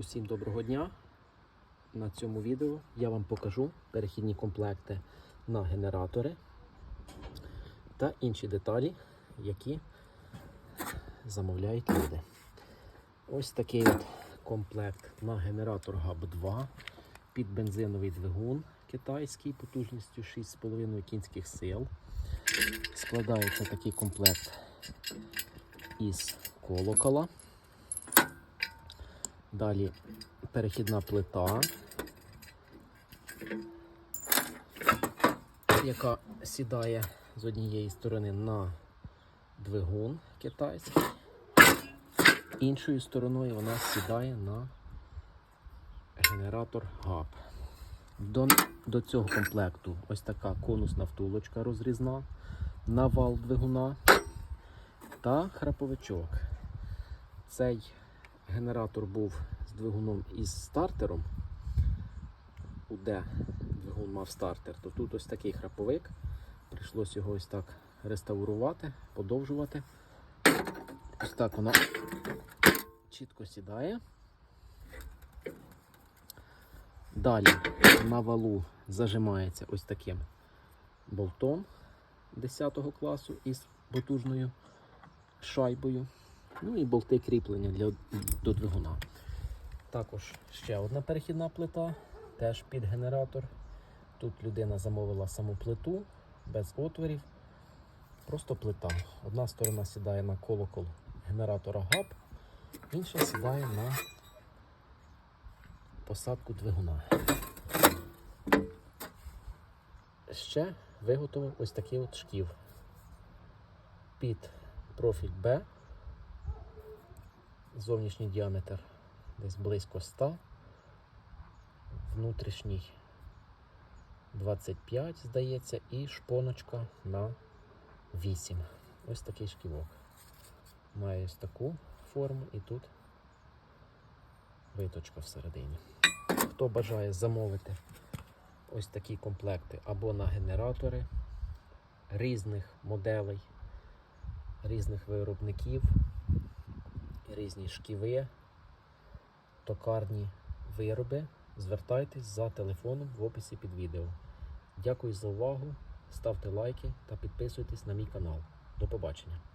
Усім доброго дня! На цьому відео я вам покажу перехідні комплекти на генератори та інші деталі, які замовляють люди. Ось такий от комплект на генератор ГАБ-2 під бензиновий двигун китайський потужністю 6,5 кінських сил. Складається такий комплект із колокола. Далі перехідна плита, яка сідає з однієї сторони на двигун китайський, іншою стороною вона сідає на генератор ГАП. До, до цього комплекту ось така конусна втулочка розрізна на вал двигуна та храповичок. Цей генератор був з двигуном із стартером, де двигун мав стартер, то тут ось такий храповик. Прийшлося його ось так реставрувати, подовжувати. Ось так воно чітко сідає. Далі на валу зажимається ось таким болтом 10 класу із потужною шайбою. Ну і болти кріплення для, до двигуна. Також ще одна перехідна плита, теж під генератор. Тут людина замовила саму плиту без отворів. Просто плита. Одна сторона сідає на колокол генератора ГАП, інша сідає на посадку двигуна. Ще виготовив ось такий от шків під профіль Б зовнішній діаметр десь близько 100, внутрішній 25, здається, і шпоночка на 8. Ось такий шківок. Має ось таку форму і тут виточка всередині. Хто бажає замовити ось такі комплекти або на генератори різних моделей, різних виробників різні шківи, токарні вироби, звертайтесь за телефоном в описі під відео. Дякую за увагу, ставте лайки та підписуйтесь на мій канал. До побачення!